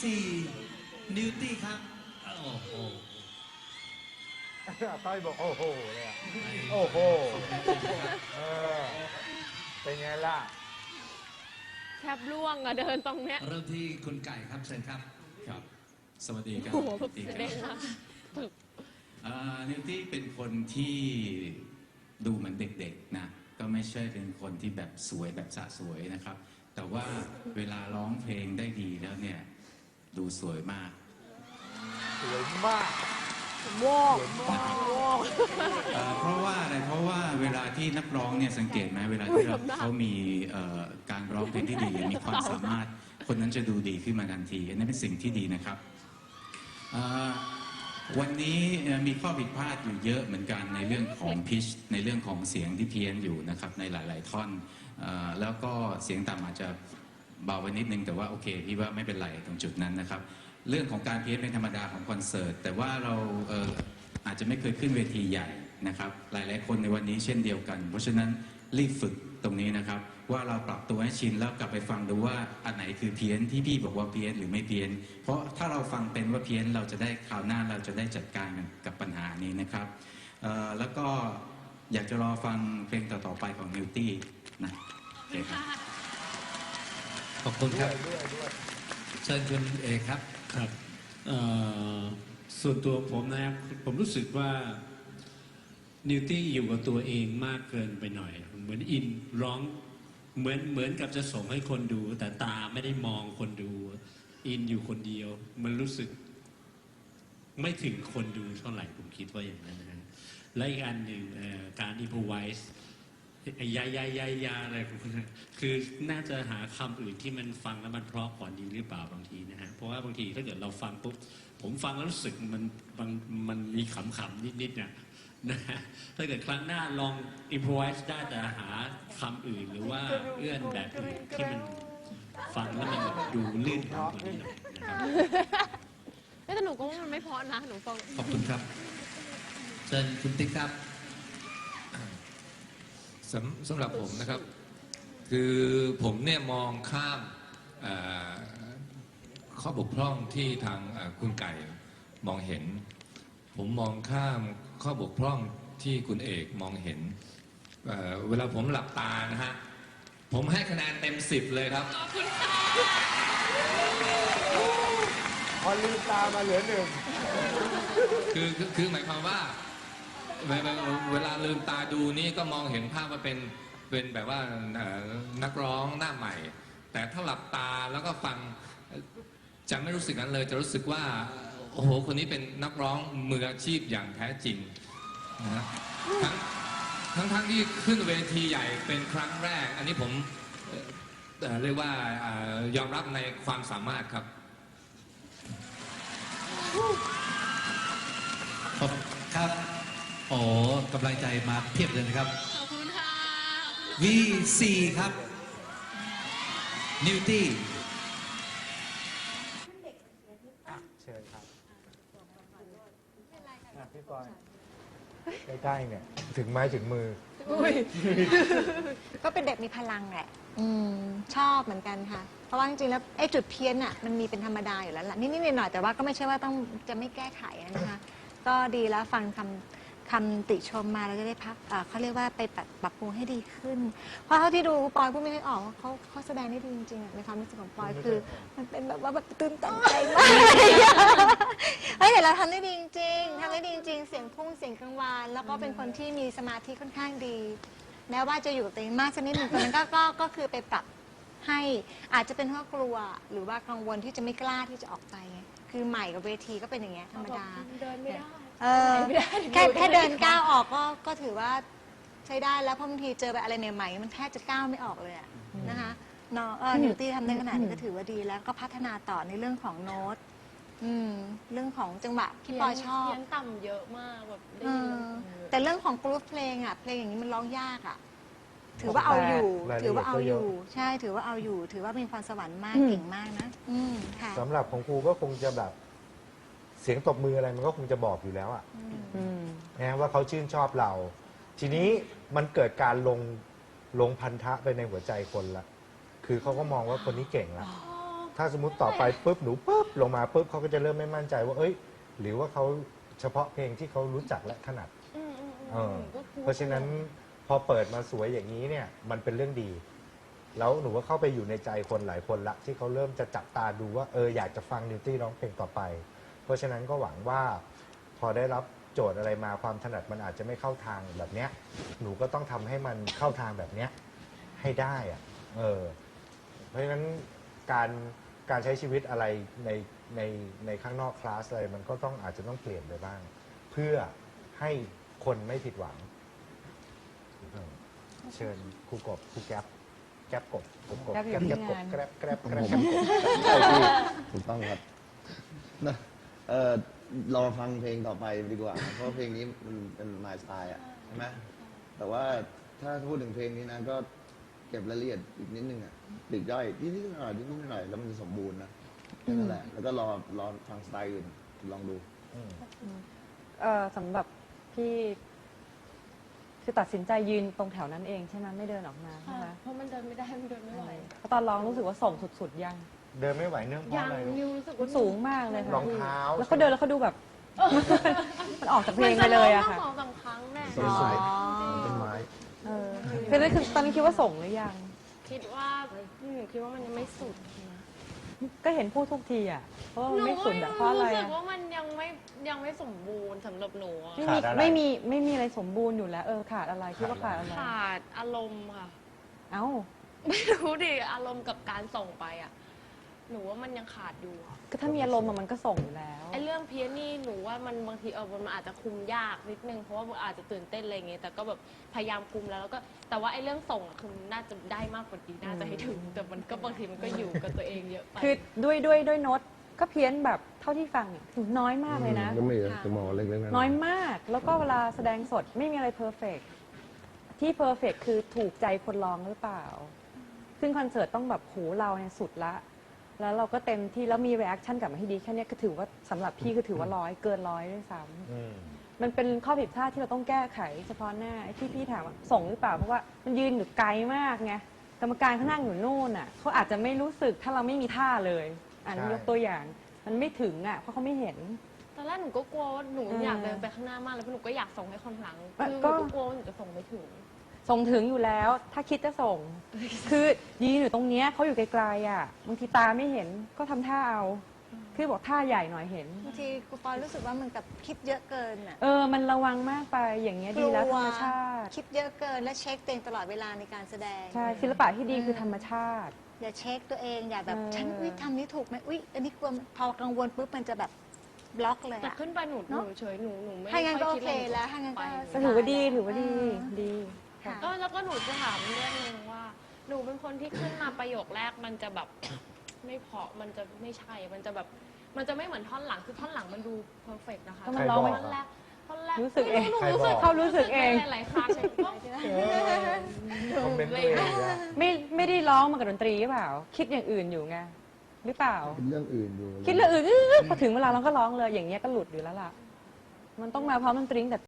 สี่นิวตี้ครับ โอ้โหต้อยบอกโอ้โหเลยอะโอ้โหเออเป็นไงล่ะ แทบล่วงอะเดินตรงเนี้ยเริ่มที่คุณไก่ครับเชิญครับ ครับ สวัสดีครับโอ้โหสวัสดีคเด้รับงมากอ่านิวตี้เป็นคนที่ดูเหมือนเด็กๆนะ ก็ไม่ใช่เป็นคนที่แบบสวยแบบสะสวยนะครับ แต่ว่าเวลาร้องเพลงได้ดีแล้วเนี่ย ดูสวยมาก สวยมากโวกโวกเอ่อเพราะว่าอะไรเพราะว่าเวลาที่นักร้องเนี่ยสังเกตไหมเวลาที่เราอุ๊ยทำได้เขามีเอ่อการร้องเพลงที่ดีมีความสามารถ คนนั้นจะดูดีขึ้นมาทันทีอันนี้เป็นสิ่งที่ดีนะครับเอ่อวันนี้เอ่อมีข้อผิดพลาดอยู่เยอะเหมือนกันในเรื่องของพิชในเรื่องของเสียงที่เพี้ยนอยู่นะครับในหลาย ๆ ท่อนเอ่อแล้วก็เสียงต่ำอาจจะ เบาไปนิดนึงแต่ว่าโอเคพี่ว่าไม่เป็นไรตรงจุดนั้นนะครับ เรื่องของการเพี้ยนเป็นธรรมดาของคอนเสิร์ตแต่ว่าเราเอออาจจะไม่เคยขึ้นเวทีใหญ่นะครับ หลายๆคนในวันนี้เช่นเดียวกัน เพราะฉะนั้นรีบฝึกตรงนี้นะครับ ว่าเราปรับตัวให้ชินแล้วกลับไปฟังดูว่าอันไหนคือเพี้ยนที่พี่บอกว่าเพี้ยนหรือไม่เพี้ยน เพราะถ้าเราฟังเป็นว่าเพี้ยนเราจะได้คราวหน้าเราจะได้จัดการกับปัญหานี้นะครับแล้วก็อยากจะรอฟังเพลงต่อๆไปของนิวตี้นะโอเคครับ ขอบคุณครับ เชิญคุณเอกครับ ครับส่วนตัวผมนะครับ ผมรู้สึกว่านิวตี้อยู่กับตัวเองมากเกินไปหน่อย เหมือนอินร้องเหมือนเหมือนกับจะส่งให้คนดู แต่ตาไม่ได้มองคนดู อินอยู่คนเดียว มันรู้สึก ไม่ถึงคนดูเท่าไหร่ผมคิดว่าอย่างนั้นนะและอีกอันหนึ่งการอิ p พ o ไวส์ ยายายายาอะไรของคุณนะคือน่าจะหาคำอื่นที่มันฟังแล้วมันเพราะกว่านี้หรือเปล่าบางทีนะฮะเพราะว่าบางทีถ้าเกิดเราฟังปุ๊บผมฟังแล้วรู้สึกมันมันมันมีขำๆนิดๆเนี่ยนะฮะถ้าเกิดครั้งหน้าลองอิ p พ o ไวส์ได้แต่หาคำอื่นหรือว่าเอื้อนแบบอื่นที่มันฟังแล้วมันดูลื่นหูกว่านี้หน่อยนะครับเอ้ยแต่หนูก็ว่ามันไม่เพราะนะหนูฟังขอบคุณครับ เชิญคุณติ๊กครับ สำสำหรับผมนะครับ คือผมเนี่ยมองข้ามเอ่อข้อบกพร่องที่ทางเอ่อคุณไก่มองเห็น ผมมองข้ามข้อบกพร่องที่คุณเอกมองเห็นเอ่อเวลาผมหลับตานะฮะผมให้คะแนนเต็มสิบเลยครับพอลืมตามาเหลือหนึ่งคือคือคือหมายความว่า เวลาเวลาลืมตาดูนี่ก็มองเห็นภาพว่าเป็นเป็นแบบว่าเอ่อนักร้องหน้าใหม่ แต่ถ้าหลับตาแล้วก็ฟังจะไม่รู้สึกนั้นเลย จะรู้สึกว่าโอ้โหคนนี้เป็นนักร้องมืออาชีพอย่างแท้จริงนะฮะทั้งทั้งทั้งที่ขึ้นเวทีใหญ่เป็นครั้งแรก อันนี้ผมเอ่อเอ่อเรียกว่าเอ่อยอมรับในความสามารถครับขอบครับ โอ้กำลังใจมาเพียบเลยนะครับ ขอบคุณค่ะ V4 ครับ นิวตี้อะเชิญครับอะพี่ปอยใกล้ๆเนี่ย ถึงไม้ถึงมือ ก็เป็นเด็กมีพลังแหละอืมชอบเหมือนกันค่ะ เพราะว่าจริงๆแล้วไอ้จุดเพี้ยนอะมันมีเป็นธรรมดาอยู่แล้วล่ะนิดๆหน่อยๆแต่ว่าก็ไม่ใช่ว่าต้องจะไม่แก้ไขอะนะคะ ก็ดีแล้วฟังคำ คำติชมมาเราจะได้พักเอ่อเขาเรียกว่าไปปรับปรับปรุงให้ดีขึ้น เพราะเท่าที่ดูปอยพูดไม่ค่อยออกว่าเขาเขาแสดงได้ดีจริงๆอะในความรู้สึกของปอยคือ มันเป็นแบบว่าแบบตื่นเต้นใจมากเฮ้ยแต่เราทำได้ดีจริงๆทำได้ดีจริงๆเสียงพุ่งเสียงกลางวานแล้วก็เป็นคนที่มีสมาธิค่อนข้างดี แม้ว่าจะอยู่กับตัวเองมากสักนิดหนึ่งตอนนั้นก็ก็ก็คือไปปรับให้อาจจะเป็นเพราะกลัว หรือว่ากังวลที่จะไม่กล้าที่จะออกไปไงคือใหม่กับเวทีก็เป็นอย่างเงี้ยธรรมดา เดินไม่ได้ เออไม่ได้แค่อยู่ได้แค่เดินก้าวออกก็ก็ถือว่าใช้ได้แล้วเพราะบางทีเจอไปอะไรใหม่ๆมันแทบจะก้าวไม่ออกเลยอะนะคะเนาะเออนิวตี้ทำได้ขนาดนี้ก็ถือว่าดีแล้วก็พัฒนาต่อในเรื่องของโน้ตอืมเรื่องของจังหวะที่ปอยชอบ เพี้ยนต่ำเยอะมากแบบได้เอยินอแล้วแต่เรื่องของกรุ๊ปเพลงอะ เพลงอย่างนี้มันร้องยากอะ ถือว่าเอาอยู่ รายละเอียดถือว่าเอาอยู่ ก็เยอะ ใช่ ถือว่าเอาอยู่ ถือว่ามีความสวรรค์มากเก่งมากนะ อืมค่ะ สำหรับของครูก็คงจะแบบ เสียงตบมืออะไรมันก็คงจะบอกอยู่แล้วอะนะว่าเขาชื่นชอบเรา ทีนี้มันเกิดการลงลงพันธะไปในหัวใจคนละ คือเขาก็มองว่าคนนี้เก่งละ ถ้าสมมติต่อไปปุ๊บหนูปุ๊บลงมาปุ๊บเขาก็จะเริ่มไม่มั่นใจว่า เอ้ย หรือว่าเขาเฉพาะเพลงที่เขารู้จักและถนัด อืมอืมเออือมก็กลัวเพราะฉะนั้นพอเปิดมาสวยอย่างนี้เนี่ยมันเป็นเรื่องดี แล้วหนูก็เข้าไปอยู่ในใจคนหลายคนละที่เขาเริ่มจะจับตาดูว่าเอออยากจะฟังนิวตี้ร้องเพลงต่อไป เพราะฉะนั้นก็หวังว่าพอได้รับโจทย์อะไรมาความถนัดมันอาจจะไม่เข้าทางแบบเนี้ย หนูก็ต้องทำให้มันเข้าทางแบบเนี้ยให้ได้อะเออ เพราะฉะนั้นการการใช้ชีวิตอะไรในในในข้างนอกคลาสอะไรมันก็ต้องอาจจะต้องเปลี่ยนไปบ้าง เพื่อให้คนไม่ผิดหวังเออเชิญครูกบครูแก๊ปแก๊ปกบกบกบแก๊ปอยู่แก๊ปที่กบงานแกร็บแกร็บแกร็บแกร็บกบใช่พี่ถูกต้องครับนะ เออเรามาฟังเพลงต่อไปดีกว่า เพราะเพลงนี้มันเป็นมายสไตล์อะใช่ไหมแต่ว่าถ้าพูดถึงเพลงนี้นะก็เก็บรายละเอียดอีกนิดนึงอะปลีกย่อยนิดๆหน่อยๆนิดๆหน่อยๆแล้วมันจะสมบูรณ์นะแค่นั่นแหละแล้วก็รอรอฟังสไตล์อื่นลองดูอืมเอ่อสำหรับพี่คือตัดสินใจยืนตรงแถวนั้นเองใช่ไหมไม่เดินออกมาใช่ค่ะไหมเพราะมันเดินไม่ได้ มันเดินไม่ไหว เพราะตอนร้องรู้สึกว่าส่งสุดๆยัง เดินไม่ไหวเนื่องเพราะยังอะไรลูก นิวรู้สึกว่าสูงมากเลยค่ะรองเท้าพี่แล้วเขาเดินแล้วเขาดูแบบ มันออกจากเพลงไปเลยอะค่ะ มันจร้งตั้งสองสามครั้งแน่สวยอ๋อเป็นไม้ เออคือนั่นคือตอนนี้คิดว่าส่งหรือยัง คิดว่าหนูคิดว่ามันยังไม่สุดนะก็เห็นพูดทุกทีอะ เพราะว่ามันไม่สุดอะเพราะอะไรรู้สึกอะว่ามันยังไม่ยังไม่สมบูรณ์สำหรับหนูอะไม่ขามีดอะไร ไม่มีไม่มีอะไรสมบูรณ์อยู่แล้ว เออขาดอะไรคิดว่าขาดอะไร ขาดอารมณ์ค่ะ เอ้า ไม่รู้ดิอารมณ์กับการส่งไปอะ หนูว่ามันยังขาดอยู่อะก็ถ้ามีอารมณ์อะมันก็ส่งอยู่แล้ว ไอ้เรื่องเพี้ยนนี่หนูว่ามันบางทีเออมันอาจจะคุมยากนิดนึงเพราะว่าอาจจะตื่นเต้นอะไรอย่างเงี้ยแต่ก็แบบพยายามคุมแล้วแล้วก็แต่ว่าไอ้เรื่องส่งอะคือน่าจะได้มากกว่านี้น่าจะให้ถึง แต่มันก็บางทีมันก็อยู่กับตัวเองเยอะไป คือด้วยด้วยด้วยโน้ตก็เพี้ยนแบบเท่าที่ฟังอะน้อยมากเลยนะ ก็มีจะมองเล็กๆน้อยๆน้อยมากแล้วก็เวลาแสดงสดไม่มีอะไรเพอร์เฟกที่เพอร์เฟกคือถูกใจคนร้องหรือเปล่า ซึ่งคอนเสิร์ตต้องแบบโหเราเนี่ยสุดละ แล้วเราก็เต็มที่แล้วมีรีแอคชั่นกลับมาที่ดีแค่เนี้ยก็ถือว่าสำหรับพี่คือถือว่าร้อยเกินร้อยด้วยซ้ำ อืม มันเป็นข้อผิดพลาดที่เราต้องแก้ไขเฉพาะหน้าไอ้ที่พี่ถามว่าส่งหรือเปล่าเพราะว่ามันยืนอยู่ไกลมากไงกรรมการเขานั่งอยู่นู่นอะเขาอาจจะไม่รู้สึกถ้าเราไม่มีท่าเลยอ่านใช่ ยกตัวอย่าง มันไม่ถึงอะเพราะเขาไม่เห็น ตอนแรกหนูก็กลัวว่าหนูอืมอยากเดินไปข้างหน้า มากเลยเพราะหนูก็อยากส่งให้คนหลังอะคือหก็นูก็กลัวว่าหนูจะส่งไม่ถึง ส่งถึงอยู่แล้ว ถ้าคิดจะส่ง คือยืนอยู่ตรงเนี้ยเขาอยู่ไกลๆอะบางทีตาไม่เห็นก็ทำท่าเอา คือบอกท่าใหญ่หน่อยเห็น บางทีครูปอยรู้สึกว่ามันกับคิดเยอะเกินอะเออ มันระวังมากไปอย่างเงี้ยดีแล้วธรรมชาติ คิดเยอะเกินและเช็คตัวเองตลอดเวลาในการแสดง ใช่ศิลปะที่ดีคือธรรมชาติ อย่าเช็คตัวเองอย่าแบบเออ ฉันอุ๊ยทำนี้ถูกไหมอุ้ยอันนี้กลัวพอกังวลปุ๊บมันจะแบบบล็อกเลยแต่อะ ขึ้นไปหนูหเนนูอะ เฉยหนูหนูไม่ถ้างั้นก็ค่ยคิดะไรโอเคแล้วถ้างั้นก็ ไปก็ถือว่าดีถือว่าดีเออดี ค่ะเออแล้วก็หนูจะถามเรื่องนึงว่า หนูเป็นคนที่ขึ้นมาประโยคแรกมันจะแบบ ไม่เพราะมันจะไม่ใช่ มันจะแบบ มันจะไม่เหมือนท่อนหลังคือท่อนหลังมันดูเพอร์เฟกนะคะก็มันร้องไม่ท่อนแรกท่อนแรกรู้สึกเองหนูใครรู้สึกบอกเขารู้สึกเอง หลายๆครั้งก็คอมเมนต์ตัวเองอะไม่ไม่ได้ร้องมากับดนตรีหรือเปล่า คิดอย่างอื่นอยู่ไงหรือเปล่าคิดเรื่องอื่นอยู่ คิดเรื่องอื่นอื้อพอถึงเวลาเราก็ร้องเลยอย่างเงี้ยก็หลุดอยู่แล้วล่ะ มันต้องมาพร้อมดนตรีตั้งแต่